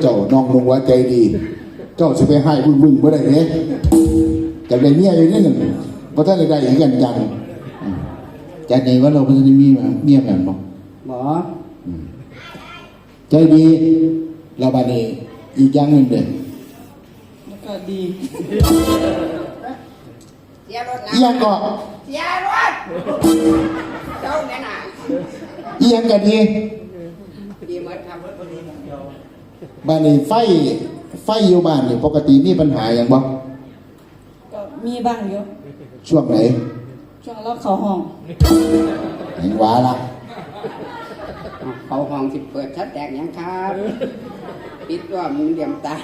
เลิกเจ้าน้องลงว่าใจดี เจ้าจะไปให้บึ้งบึ้งเมื่อไรเนี่ยจำได้เมียอยู่นี่หนึ่งเพราะถ้าได้ได้อีกอย่างจังอืมจานไงว่าเราเป็นจะมีมาเมียกันบ่หมอใจดีเราบานีอีกอย่างหนึ่งเด็ดแล้วก็ดีเสียรถนะอีหยังก็เสียรถเจ้าแม่น่ะอีหยังก็ดีดีเหมือนครับ บ้านนี้ไฟไฟอยู่บ้านนี่ปกติมีปัญหาอย่างบ่ก็มีบ้างอยู่ช่วงไหน ช่วงเราเข้าห้องเห็นว่าละเขาห้องสิเปิดชัดแตกยังครับปิดว่ามึงเหลี่ยมตา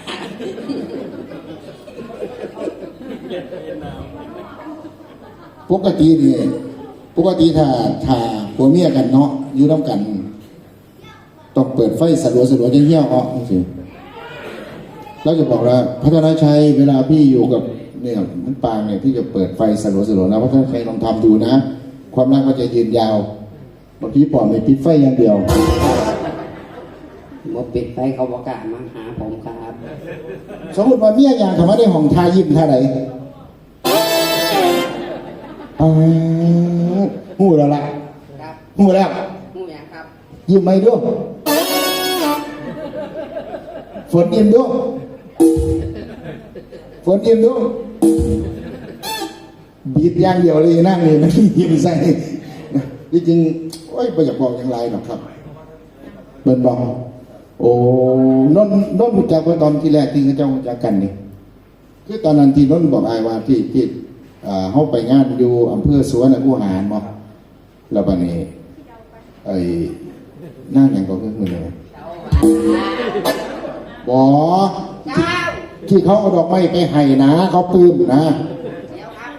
ปกตินี่ปกติถ้าถ้าผัวเมียกันเนาะอยู่น้ำกัน ต้องเปิดไฟสลัวสลัวเงี้ยวๆออกสิแล้วจะบอกว่าพัฒนาชัยเวลาพี่อยู่กับเนี่ยมันปางเนี่ยพี่จะเปิดไฟสลัวสลัวนะพัฒนาชัยลองทำดูนะ ความรักมันจะยืนยาวบางทีปล่อยไปปิดไฟอย่างเดียวหมดปิดไฟเขาบอกกล้ามาหาผมครับ สมมติว่าเมียอยางเขามาได้ห้องทายิ้มท่าไหนอ่าหูแล้วล่ะครับหูแล้วหูยังครับ ยิ้มไม่ด้วย ฝนยิ้มด้วยฝนยิ้มด้วยบีดย่างเดียวเลยนั่งเลยนะยิ้มใส่จริงๆโอ้ยไม่อยากบอกอย่างไรหรอกครับเบิ่นบอกโอ้นนนนรู้จักว่าตอนที่แรกที่เขาเจ้ารู้จักกันนี่คือตอนนั้นที่นนบอกอายว่าที่ที่อ่าเขาไปงานอยู่อำเภอสวนกูหารบ่แล้วบัดนี้ไอ้หน้าอย่างก็คือมือเลย บอเจ้าที่เขาเอาดอกไม้ไปให้นะ เขาปลื้มนะเดี๋ยวครับ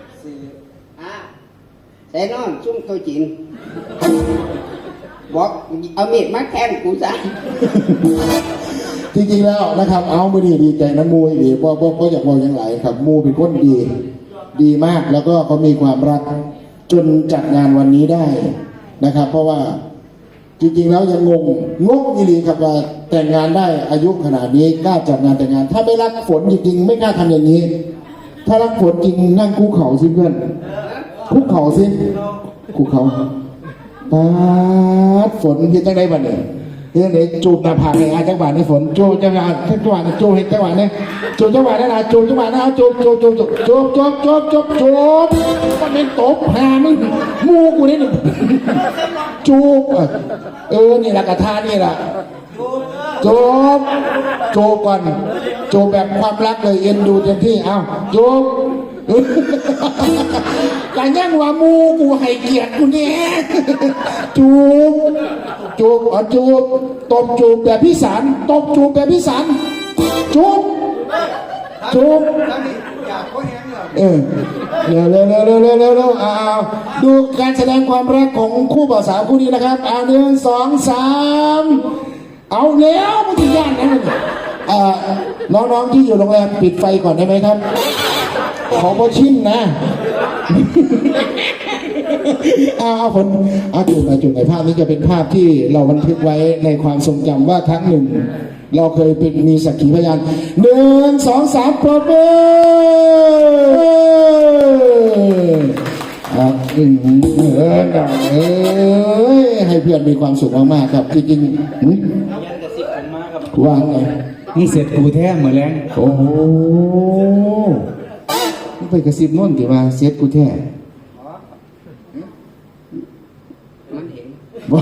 อ่าใส่นอนซุ่มตัวจีนบอกเอามีดมาแทงกูซะจริงๆแล้วนะครับ เอามือดีดีใจนะมูอีกเพราะเพราะเพราะอยากบอกอย่างไรครับมูเป็นคนดี ดีมากแล้วก็เขามีความรักจนจัดงานวันนี้ได้นะครับ เพราะว่าจริงๆแล้วยังงงงงอีหลีครับว่า แต่งงานได้อายุขนาดนี้กล้าจัดงานแต่งงาน ถ้าไม่รักฝนจริงๆไม่กล้าทำอย่างนี้ ถ้ารักฝนจริงนั่งคุกเข่าสิเพื่อนคุกเข่าสิคุกเข่าปาดฝนเห็นจังไดบ้าเนี่ยเรื่องไหนจูบหน้าผากในอาจังหวะในฝนจูบจังหวะจังหวะจูบเห็นจังหวะเนี่ยจูบจังหวะนั่นนะจูบจังหวะนะจูบจูบจูบจูบจูบจูบจูบจูบจูบมันเป็นตบหามึงมูกูนี่นี่จูบเออนี่แหละกระทานี่แหละ จบโจบก่อน โจบแบบความรักเลยเอ็นดูเต็มที่เอ้าโจบการย่งว่ามูกูให้เกียรติกูเนี่ยจูบจูบอ๋อจูบตบจูบแบบพิสารตบจูบแบบพิสารจูบจูบเออเร็วเร็วเร็วเร็วเร็วเร็วเร็วดูการแสดงความรักของคู่บ่าวสาวคู่นี้นะครับเอาหนึ่งสองสาม เอาแล้วมันจะยากนะมันเอ่อน้องๆที่อยู่โรงแรมปิดไฟก่อนได้ไหมครับ ขอพอชินนะเอาเอาผลอาจุดเอาจุดในภาพนี้จะเป็นภาพที่เราบันทึกไว้ในความทรงจำว่าครั้งหนึ่ง เราเคยเป็นมีสักขีพยานหนึ่งสองสามปรบมือ ครับอืมเออเอ้ยให้เพื่อนมีความสุขมากๆครับจริงๆหืมว่าไงนี่เสร็จกูแท้เหมือนแรงโอ้โหมึงไปกระซิบโน่นกี่ว่าเสียดกูแท้มันเห็นว่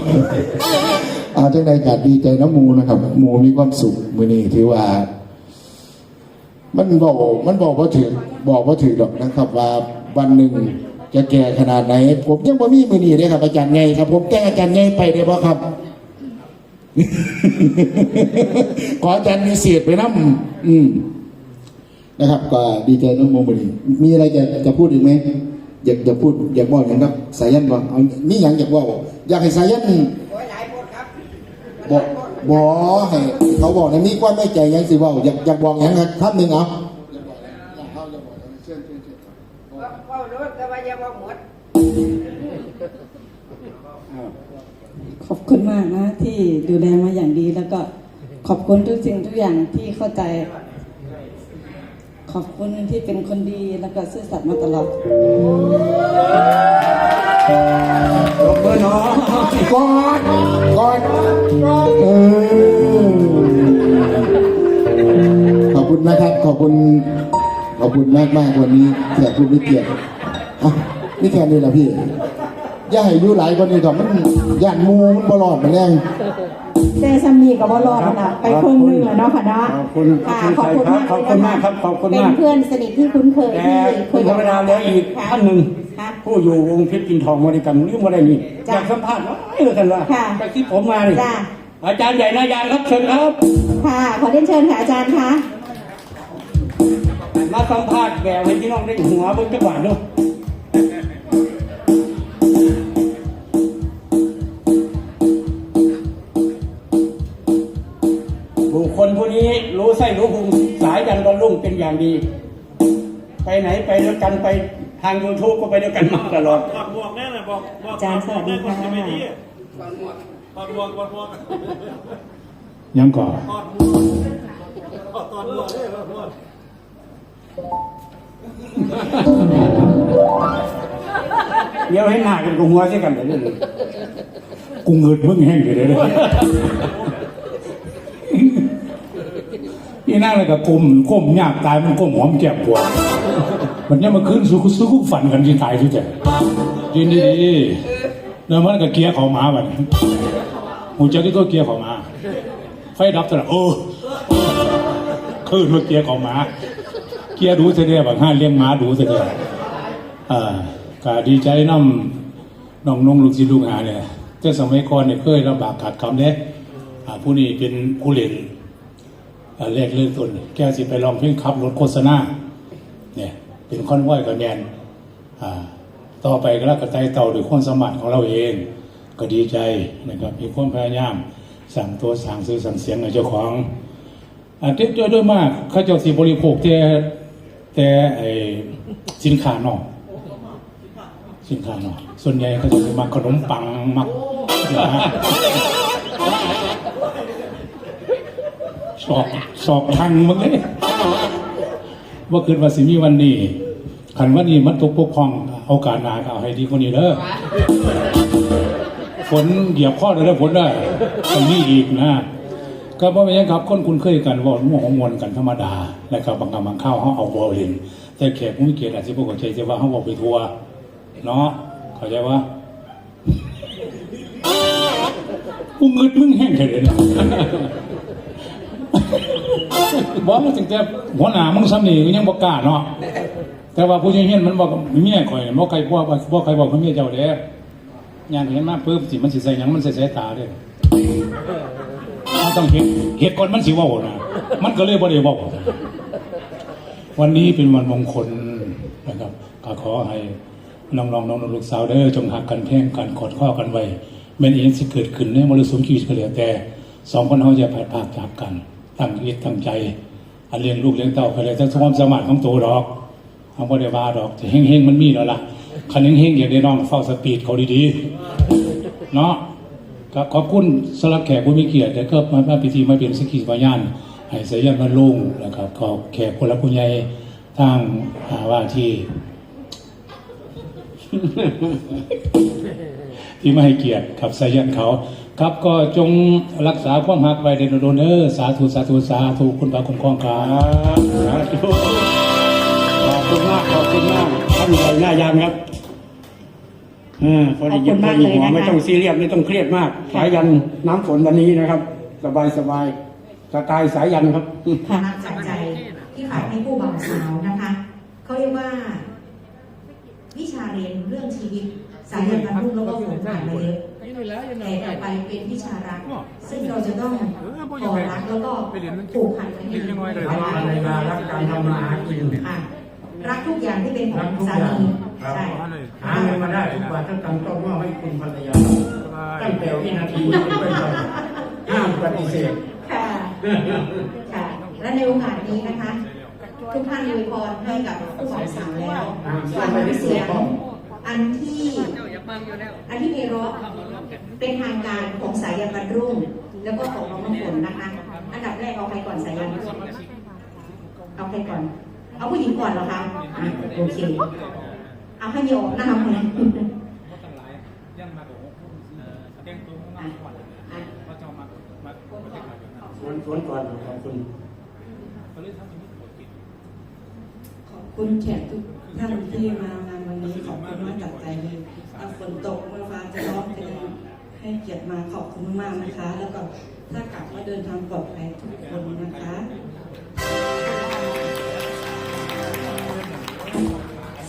เอาจังใดกัดดีใจน้ำมูนะครับมูมีความสุขมือนี้ถือว่า มันบอกมันบอกว่าถึงบอกว่าถึงหรอกนะครับว่าวันหนึ่ง จะแก่ขนาดไหน ผมยังบ่มีมือนี้เลยครับ อาจารย์ไงครับ ผมแก้อาจารย์ไงไปได้บ่ครับ ขออาจารย์มีเสียดไปน้ำอืมนะครับ ก็ดีใจน้องโมมือนี้มีอะไรจะจะพูดอีกไหมอยากจะพูดอยากบอกอย่างครับสายันบอกเอามีอย่างอยากบอกอยากให้สายันโอ้ยหลายคนครับบอกบอกให้เขาบอกในนี้ความไม่ใจยังสิเว่าอยากอยากบอกอย่างครับครับหนึ่งเอาเฝ้ารถแต่ว่า ยังว่าหมดเอา ขอบคุณมากนะ ที่ดูแลมาอย่างดีแล้วก็ขอบคุณทุกสิ่งทุกอย่างที่เข้าใจ ขอบคุณที่เป็นคนดีแล้วก็ซื่อสัตย์มาตลอดลงเบอร์น้องกอดกอดเออขอบคุณนะครับ ขอบคุณ ขอบคุณมากมากวันนี้แขกผู้มีเกียรติ นี่แค่นี้แหละพี่ อย่าให้อายุหลายคนนี้ก่อนมันย่านหมูมันบลอดมาแรงเจซัมมีกับบอลลอดนะไปครึ่งหนึงแล้วเนาะค่ะเนาะขอบคุณค่ะขอบคุณขอบคุณมากครับขอบคุณมากครับขอบคุณเป็นมากเพื่อนสนิทที่คุ้นเคยแต่ที่คุณธรรมดาแล้วอีกค่ะ ท่านหนึ่งค่ะผู้อยู่วงเพชรกินทองมาด้วยกันนี่มาได้นี่อจ้ะยากสัมภาษณ์ว่าเออกันว่าค่ะจากที่ผมมานี่จ้ะ อาจารย์ใหญ่นายานครับเชิญครับ ค่ะ ขอเรียนเชิญค่ะอาจารย์คะมาสัมภาษณ์แบบให้พี่น้องได้หัวเบิ่งจังหวะดูบุ รู้ไส้รู้พุงสายยันวันรุ่งเป็นอย่างดี ไปไหนไปด้วยกันไปทางยูทูบก็ไปด้วยกันมาตลอดบอกบวกแน่เลยบอกบอกอาจารย์สวัสดีค่ะ บอกไม่ดีบอกบวกบอกบวกยังก่อนทอดหมวกทอดตอนบวกเลยบอกบวกเดี๋ยวให้หน้ากันกับหัวใช่กันเดี๋ยวนี้กูเงินมึงแห้งอยู่เลย เลยนี่นั่งเลยกับกลมก้มยากตายมันก้มหอมแก้มปวดมันยังมาขึ้นสู้สู้ฝันกันที่ตายที่เจ็ยินดีดีแล้วมันก็เกียร์เขามาแบบหูเจ้าที่ก็เกียร์เขามาไฟดับตลอดโอ้ขึ้นมาเกียร์เขามา เกียร์ดูเสียเดียบางห้าเลี้ยงม้าดูเสียเดียอ่าก็ดีใจน้ำน้องนงลูกศิษย์ลูกหาเนี่ยแต่สมัยก่อนเนี่ยเคยลำบากขาดคำเนี่ยผู้นี้เป็นผู้เล่น แรกเริ่มต้นแกสิไปลองเพลงขับรถโฆษณาเนี่ยเป็นคอนวอยกับแนนอ่าต่อไปก็แล้วก็ไต่เต่าด้วยความสามารถของเราเอง ก็ดีใจนะครับมีความพยายาม สั่งตัวสั่งซื้อสั่งเสียงในเจ้าของอาทิตย์ด้วยมากเขาเจ้าสิบริโภคแต่แต่ไอสินค้านอกสินค้านอกส่วนใหญ่เขาจะมาขนมปังมักนะฮะ สอบสอบทังมึงเลยว่าคืนว่าสิมีวันนี้ขันวันนี้มันตกปกครองเอาการนาเอาให้ดีกว่านี้เด้อฝนเหยียบข้อเลยแล้วฝนได้ตรงนี้อีกนะก็เพราะไม่ยังครับคนคุ้นเคยกันว่าม่วงมวลกันธรรมดานะครับบางคำบางข้าวเขาเอาบอลเล่นแต่แขกผู้มีเกียรติอาจจะพวกเขาใจจะว่าเขาบอกไปทัวร์เนาะเข้าใจว่ากูเงิดมึงแห้งแค่เลยเนี่ย บอกว่าถึงแต่หัวหน้ามึงซ้ำนี่ก็ยังบอกกล้าเนาะแต่ว่าผู้ยังเห็นมันบอกเมียข่อยบอกใครบอกบอกใครบอกเขาเมียเจ้าเด้อย่างเห็นมาปุ๊บสิมันสิใส่หยังมันใส่สายตาเด้มันต้องเห็ดเห็ดก่อนมันสิว่านะมันก็เลยบ่ได้เว่าวันนี้เป็นวันมงคลนะครับก็ขอให้น้องๆน้องลูกสาวเด้อจงหักกันแพ่งกันกอดข้อกันไว้แม้นเองสิเกิดขึ้นในมรสุมชีวิตก็แล้วแต่สองคนเขาจะพัดพากจากกัน ตั้งเอกตั้งใจอันเลี้ยงลูกเลี้ยงเต้าก็เลยทั้งความสามารถของตัวดอกเขาบ่ได้ว่าดอกจะเฮงๆมันมีแล้วล่ะคันเฮงๆอย่างได้น้องเฝ้าสปีดเขาดีๆเนาะครับขอบคุณสำหรับแขกผู้มีเกียรติและก็มามาพิธีมาเป็นสักขีพยานให้เสายันมาลุงนะครับก็แขกคนละผู้ใหญ่ทางอาว่าที่ ที่ไม่ให้เกียรติกับสายันเขา ครับก็จงรักษาความหักไว้ในโดนเนอสาธุสาธุสาธุคุณพระคุ้มครองครับสาธุขอบคุณมากขอบคุณมากท่านใหญ่หน้ายานครับอ่าพอได้ยินพอดีหัวไม่ต้องซีเรียสไม่ต้องเครียดมาก สายยันน้ำฝนวันนี้นะครับ สบายสบายสไตล์สายยันครับค่ะจากใจที่ขายให้ผู้บ่าวสาวนะคะเขาเรียกว่าวิชา เรียนเรื่องชีวิตสายยันบรรลุแล้วก็ฝนผ่านมาเยอะแต่ต่อไปเป็นวิชารัก ซึ่งเราจะต้องก่อรักแล้วก็ผูกพันกันให้ดีรักภรรยารักการทำมาหากินค่ะรักทุกอย่างที่เป็นของสามีใช่หาเงินมาได้ทุกบาททุกตังค์ต้องมอบให้คุณภรรยาตั้งแต่วินาทีนี้เป็นต้นไปห้ามปฏิเสธค่ะค่ะและในโอกาสนี้นะคะ ทุกท่านอวยพรให้กับผู้บ่าวสาวแล้วอ่าฝากน้ำเสียงอันที่อันที่เมรอเป็นทางการของสายันวันรุ่ง แล้วก็ของน้องน้ำฝนนะคะอันดับแรกเอาใครก่อนสายันเอาใครก่อน เอาผู้หญิงก่อนเหรอคะอะโอเคเอาให้โยมนะคะคนนั้นอะอะสวนสวนก่อนขอบคุณ คุณแขกทุกท่านที่มางานวันนี้ขอบคุณมากจากใจเลยถ้าฝนตกเมื่อฟ้าจะร้องจะให้เกียรติมาขอบคุณมากนะคะ แล้วก็ถ้ากลับมาเดินทางปลอดภัยทุกคนนะคะ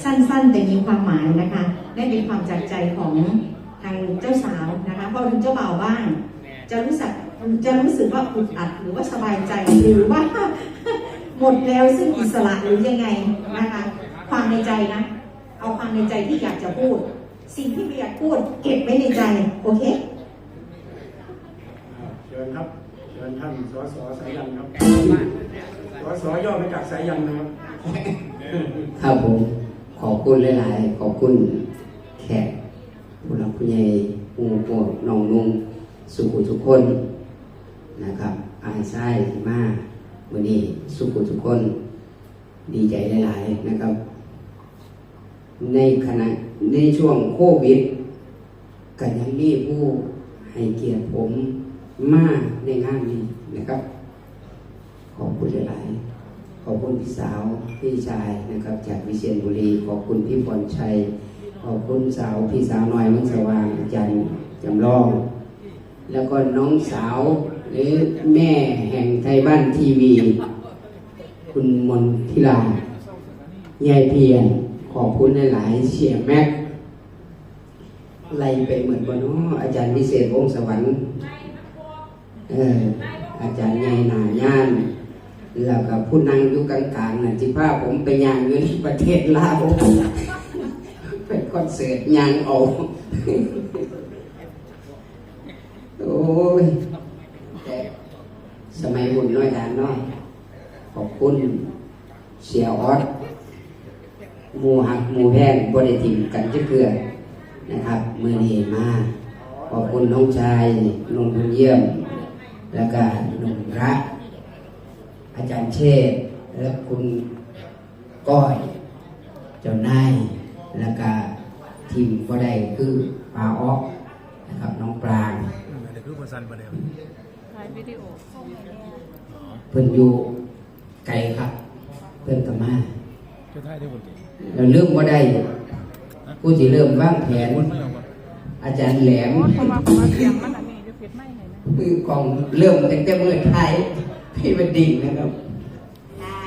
สั้นๆแต่มีความหมายนะคะนั่นเป็นความจากใจของทางเจ้าสาวนะคะพอถึงเจ้าบ่าวบ้าง จะรู้สึกจะรู้สึกว่าอุดอัดหรือว่าสบายใจหรือว่า มดแล้วซึ่งอิสระหรือยังไงนะคะความในใจนะ เอาความในใจที่อยากจะพูด สิ่งที่ไม่อยากพูด เก็บไว้ในใจ โอเคเชิญครับเชิญท่านสสสายันครับสสย่อมาจากสายันนะครับครับผมขอบคุณหลาย ๆ ขอบคุณแขกผู้หลักผู้ใหญ่ผู้พวกน้องนุ่งสุขุทุกคนนะครับอายไส้ที่มา วันนี้สุขุทุกคนดีใจหลาย ๆ นะครับ ในขณะในช่วงโควิดกันยังมีผู้ให้เกียรติผมมากในงานนี้นะครับ ขอบคุณหลายๆขอบคุณพี่สาวพี่ชายนะครับ จากวิเชียรบุรี ขอบคุณพี่พรชัย ขอบคุณสาวพี่สาวน้อยมืองสว่างอาจารย์จำลอง แล้วก็น้องสาว หรือแม่แห่งไทยบ้านทีวี คุณมนทิลายายเพียรขอบคุณหลายเชียแม็กไล่ไปเหมือนบน้ออาจารย์พิเศษวงสวรรค์เอออาจารย์ใหญ่หนาย่าน แล้วก็ผู้นั่งอยู่กลางๆน่ะที่พาผมไปยางอยู่ที่ประเทศลาวไปคอนเสิร์ตยางเอา โอ้ย สมัยหุ่นน้อยดานน้อย ขอบคุณเสียออสหมูหักหมูแพงบริถิมกันจะเกลือนะครับมือนีมาขอบคุณน้องชายลุงบุญเยี่ยม แล้วก็หนุ่มรักอาจารย์เชษและคุณก้อย เจ้านายแล้วก็ทีมก็ได้คือปลาออกนะครับน้องปราง เพิ่นอยู่ไกลครับ เพิ่นกับมาเราเริ่มว่าได้ผู้ที่เริ่มวางแผน อาจารย์แหลมคือกองเริ่มตั้งแต่เมื่อไทยพี่บันดิ่งนะครับค่ะ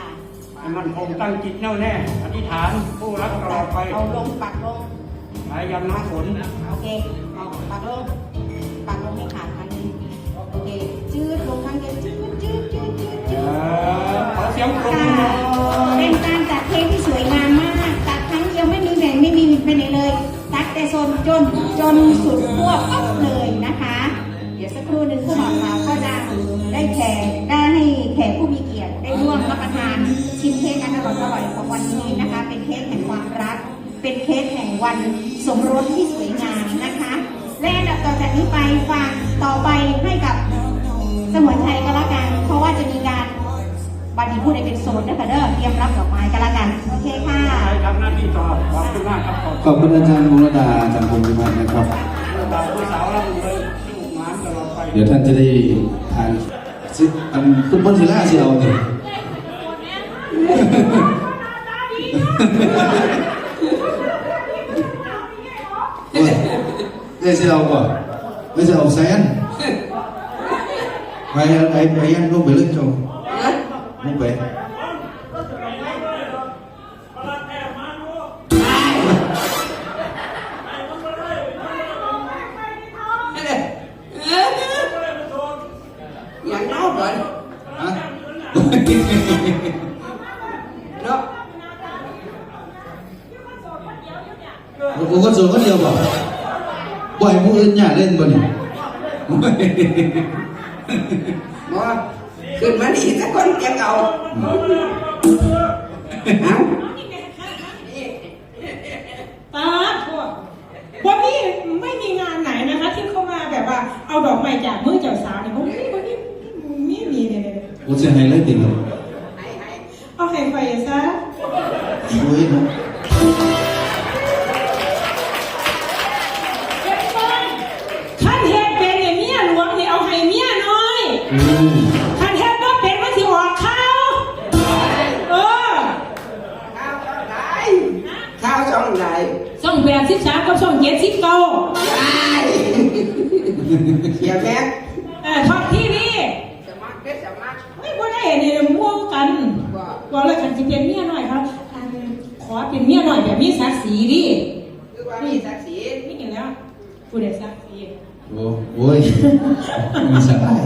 ให้มันคงตั้งจิตแน่วแน่อธิษฐานผู้รักตลอดไปเอาลงปักลงสายันน้ำฝนโอเคเอาปักลง ขอเสียงปรบมือหน่อยเป็นการจัดเพลงที่สวยงามมาก ตัดครั้งเดียวไม่มีแบ่งไม่มีไปไหนเลย ตัดแต่โซนจนจนสุดขั้วปั๊บเลยนะคะ เดี๋ยวสักครู่หนึ่งผู้บ่าวสาก็จะได้แขกได้ให้แขกผู้มีเกียรติได้ร่วมรับประทานชิมเค้กอันอร่อยอร่อยของวันนี้นะคะ เป็นเค้กแห่งความรัก เป็นเค้กแห่งวันสมรสที่สวยงามนะคะ และต่อจากนี้ไปฝากต่อไปให้กับสมุนไพรก็แล้วกัน เพราะว่าจะมีการ บัดนี้ผู้ใดเป็นโสดนะคะเด้อเตรียมรับดอกไม้กันละกัน โอเคค่ะใครทำหน้าที่ต่อขอบคุณมากครับขอบขอบคุณอาจารย์มูลดาจันทร์พงศ์พิพัฒน์นะครับ คุณตาผู้สาวรับเลยลูกหมานตลอดไป เดี๋ยวท่านจะได้ทานซิอันคุณพลศิลาเชียวเนี่ยเอ้ยเอ้ยเชียวก่อนไม่ใช่เอาแซนไปไอ้ไปยันลงไปเล่นจง ลงไปอย่างนอกเลยฮะเนา ขึ้นมาดีสักคนแกเอาเอาตาทั่วันนี้ไม่มีงานไหนนะคะ ที่เขามาแบบว่าเอาดอกไม้จากมือเจ้าสาวเนี่ยผมนี่วันนี้มีมีเลย我这还来点了。 ช่องเจ็ดสิบเก้าเสียแม็กเออท็อปทีวีสมัครเด้สมัครไม่บ่ได้นี่มั่วกันบอกเลยคันสิเป็นเมียน้อยครับอันขอเป็นเมียน้อยแบบมีศักดิ์ศรีดิคือว่ามีศักดิ์ศรีนี่เห็นแล้วผู้ใดศักดิ์ศรีโอ้โอ้ยมีสบาย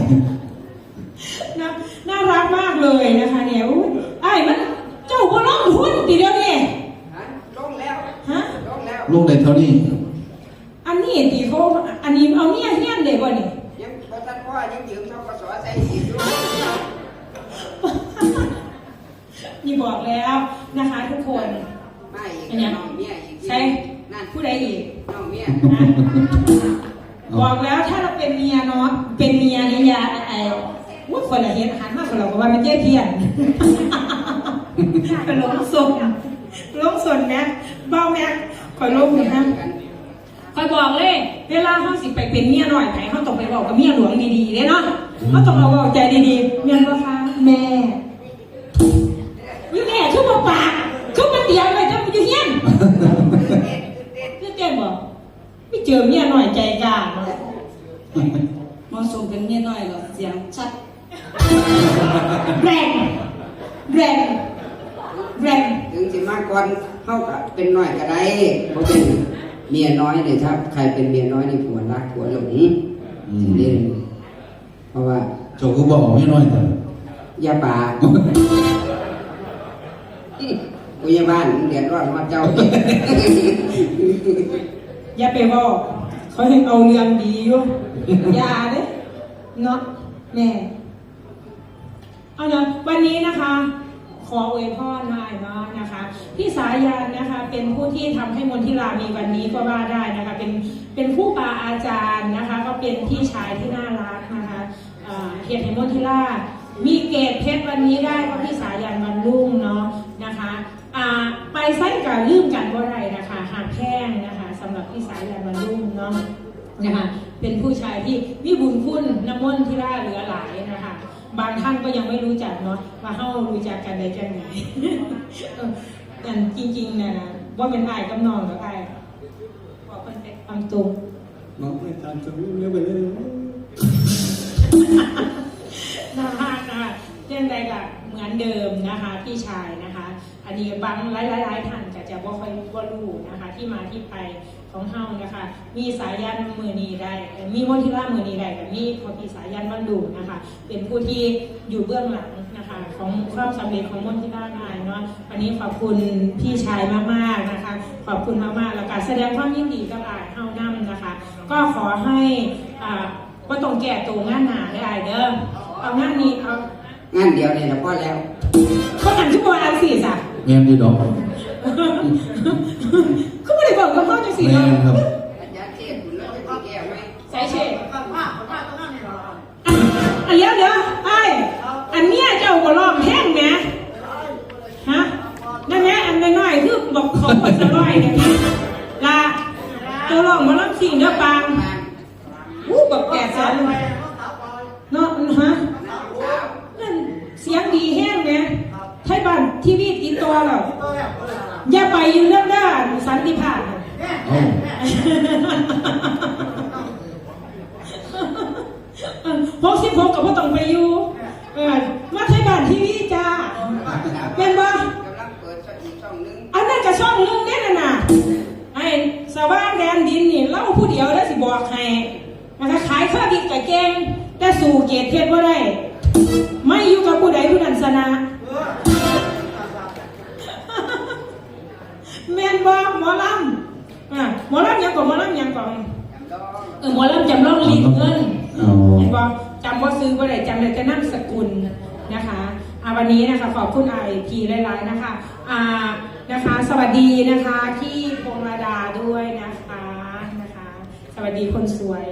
น่าน่ารักมากเลยนะคะเนี่ยอุ้ยไอ้มันเจ้าบ่ร้องหุ้นติเดียวนี่ฮะลงแล้วฮะลงแล้วลูกในเท่านี้อันนี้ตีเขาอันนี้เอาเนี่ยเฮี้ยนเลย บ่นี่ยังพอท่านพ่อยังยืมทกสใส่อีกด้วยนี่บอกแล้วนะคะ ทุกคนไม่อีกอันเนี้ยน้องเมียอีกใช่นั่นผู้ใดอีกน้องเมียนะบอกแล้วถ้าเราเป็นเมียเนาะเป็นเมียนี่อยาไอ้วุ้คนละเห็นอาหารมากกว่าเราเพราะว่ามันเจ๊เพี้ยนเป็นลงสนลงสนนะเบ้าแม็กคอยลงนะ คอยบอกเลย เวลาเขาสิไปเป็นเมียหน่อยไผเขาต้องไปบอกกับเมียหลวงดีๆเลยเนาะเขาต้องเอาบอกใจดีๆเมียนว่าคะแม่แม่ชุบมาปากชุบมาเตียงเลยจะมาอยู่เฮียนเพื่อเต้นบอกไม่เจอเมียหน่อยใจกล้าเนาะมาะสมเป็นเมียหน้อยเหรอเสียงชัดแรงแรงแรงถึงสิมาก่อนเท่ากับเป็นหน้อยก็ได้เพราะเป็น เมียน้อยเนี่ยถ้าใครเป็นเมียน้อยนี่ผัวรักผัวหลงอืมจริงๆเพราะว่าโจก็บอกไม่น้อยแต่ยาป่าพยาบาลเดือดร้อนมาเจ้าอย่าไปบอกเขาให้เอาเรื่องดีอยู่อย่าเด้เนาะแม่เอาเนาะวันนี้นะคะข ออวยพรหน่อยเนาะนะคะ พี่สายันนะคะเป็นผู้ที่ทำให้มนทิรามีวันนี้ก็ว่าได้นะคะเป็นเป็นผู้ปาอาจารย์นะคะ ก็เป็นพี่ชายที่น่ารักนะคะเอ่อเฮียไทมนทิรามีเกตเพชรวันนี้ได้เพราะพี่สายันวันรุ่งเนาะนะคะไปไส้กับลืมกันว่าไรนะคะหากแพงนะคะสำหรับพี่สายันวันรุ่งเนาะนะคะเป็นผู้ชายที่มีบุญคุณน้ำมนที่ราเหลือหลายนะคะ บางท่านก็ยังไม่รู้จักเนาะว่าเฮารู้จักกันได้จังไงเอออันจริงๆนะว่าเป็นอ้ายกับน้องกับอ้ายบอกคนเป็นความตรงน้องไม่ทันจะวิ่งเร็วไปเลยนะคะนะคะเช่นใดกับเหมือนเดิมนะคะพี่ชายนะคะ อันนี้บางหลายหลายๆท่านก็จะบ่ค่อยว่ารู้นะคะ ที่มาที่ไป ของเฮานะคะ มีสายยันมือนีได้เอ่อมีมนทิรามือนีได้กับมีพอพี่สายยันวันดูนะคะ เป็นผู้ที่อยู่เบื้องหลังนะคะ ของความสำเร็จของมนทิราได้เนาะวันนี้ขอบคุณพี่ชายมากๆนะคะ ขอบคุณมากๆแล้วก็แสดงความยินดีกับอายเฮานํนะคะ ก็ขอให้อ่าก็ต้องแก่ตัวงานหนาได้อายเด้อเอางานนี้เอางานเดียวเนี่ยนะพ่อแล้วเขาหันชั่วโมงอันสี่สะแม่นดีดอกเขาไม่ได้บอกกับเขาจังสี่แม่เนาะนครับอาจารย์เทศคุณแล้วจะแก้ไหมใส่เฉดอันเดี๋ยวเดี๋ยวไอ้อันเนี้ยเจ้าก็ร้องแห้งแหมฮะนั่นแหละอันน้อยๆคือบอกเขาบดสลอยเนี่ยนะลาเจ้าร้องมาร้องสิ่งเด้อปังอู้แบบแก่สารเนาะฮะนั่นเสียงดีแห้งแหมไทยบ้านทีวีติดตัวเราอย่าไปอยู่เรื่องด้านสันติภาพ น่ะเอ้าหกสิบหกกับพ่ต้องไปอยู่เออมาไทยบ้านทีวีจ้าเป็นบ่อันนั้นก็ช่องนึงเนี่ยนะน่ะไอ้สว่างแดนดินนี่เล่าผู้เดียวแล้วสิบอกให้นะคะขายข้าวดิบกับแกงแต่สู่เกียรติเทศว่า วัสดีคนสวย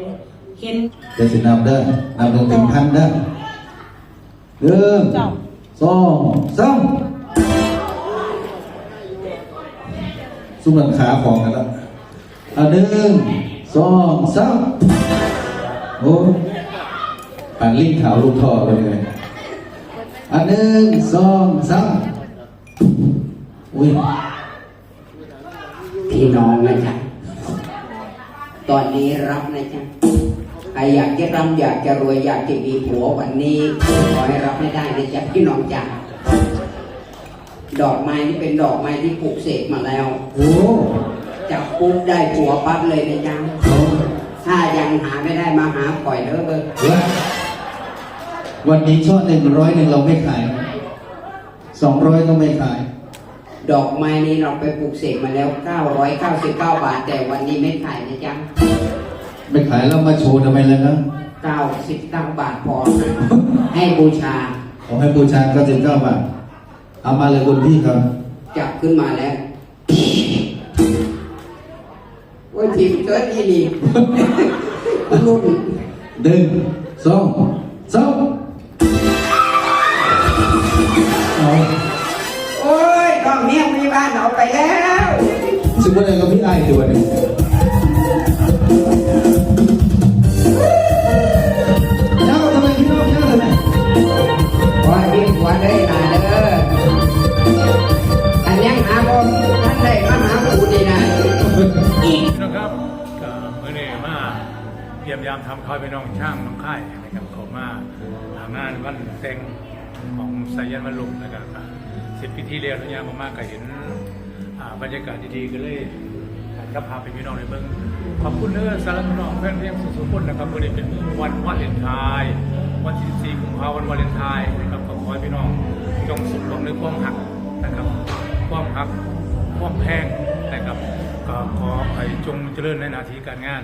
เห็นเดี๋ยวสินำเด้อนำลงถึงพันเด้อหนึ่งเจ้าสองสามสุนันขาของกันแล้วอะหนึ่งสองสามโอ้อันลิงขาวลูกท่อเลยเลยอันหนึ่งสองสามอุ้ยพี่น้องนะจ๊ะ ตอนนี้รับนะจ๊ะใครอยากจะร่ำอยากจะรวยอยากจะมีผัววันนี้ขอให้รับให้ได้นะจ๊ะพี่น้องจ๊ะดอกไม้นี่เป็นดอกไม้ที่ปลูกเสกมาแล้วโอ้จับปุ๊บได้ผัวปั๊บเลยนะจ๊ะถ้ายังหาไม่ได้มาหาปล่อยเด้อเบอร์วันนี้ช่อหนึ่งร้อยหนึ่งเราไม่ขายสองร้อยก็ไม่ขาย ดอกไม้นี้เราไปปลูกเสกมาแล้ว 999 บาท แต่วันนี้ไม่ขายนะจ๊ะ ไม่ขายแล้วมาโชว์ทำไมล่ะนะ99 บาทพอนะให้บูชา ขอให้บูชาก็สิบเก้าบาทเอามาเลยคุณพี่ครับ จับขึ้นมาแล้วว่าทีมเกิดอีนี่รุ่น หนึ่งสองสาม ไปแล้วซึ่งวันนี้ก็พี่ไอ้ตัวหนึงเจ้าทำไมพี่น้องเจ้าทำไมว่าดีกว่าได้นาเด้ออันยังหาบ่ท่านได้มาหาปูนี่นะนะครับก็เมื่อนี้มาเยี่ยมยามทำคอยไปน้องช่างน้องค่ายนะครับเขามาหางานวันแต่งของสายันวันลุงนะครับสิบปีที่แล้วเนี่ยมามากก็เห็นอ่า บรรยากาศดีๆก็เลยก็พาไปพี่น้องในเมืองขอบคุณเด้อสารพี่น้องแฟนเพลงสุดๆคนนะครับวันนี้เป็นวันวาเลนไทน์วันที่14กุมภาพันธ์วันวาเลนไทน์นะครับขอให้พี่น้องจงสุขหวังในความหักนะครับความหักความแพงนะครับก็ขอให้จงเจริญในหนาทีการงาน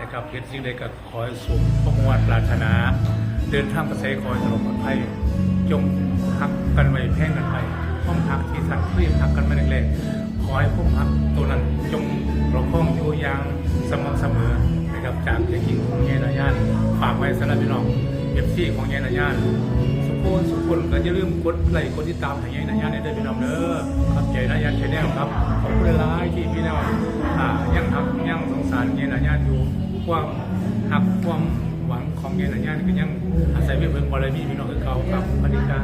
นะครับเฮ็ดสิ่งใดก็ขอให้สมพระมวลปรารถนา เดินทางกระแสคอยตลอดปลอดภัยจงหักกันไว้แพงกันไปความหักที่สัตว์เรียหักกันมาแรกๆ ให้ความหักตัวนั้นจงประคองอยู่อย่างสม่ำเสมอนะครับจากเด็กหญิงของเยนายานฝากไว้สำหรับพี่น้องเอฟซีของเยนายานสุขคนสุขคนก็อย่าลืมกดไลค์กดติดตามให้ยายนายานเด้พี่น้องเด้อครับใหญ่นายาชนแนลครับขอบคุณหลายที่พี่น้องอ่ายังทักยังสงสารยายนายาอยู่ความหักความหวังของยายนายานก็ยังอาศัยเพื่อนบารมีพี่น้องคือเขาครับสวัสดีครับ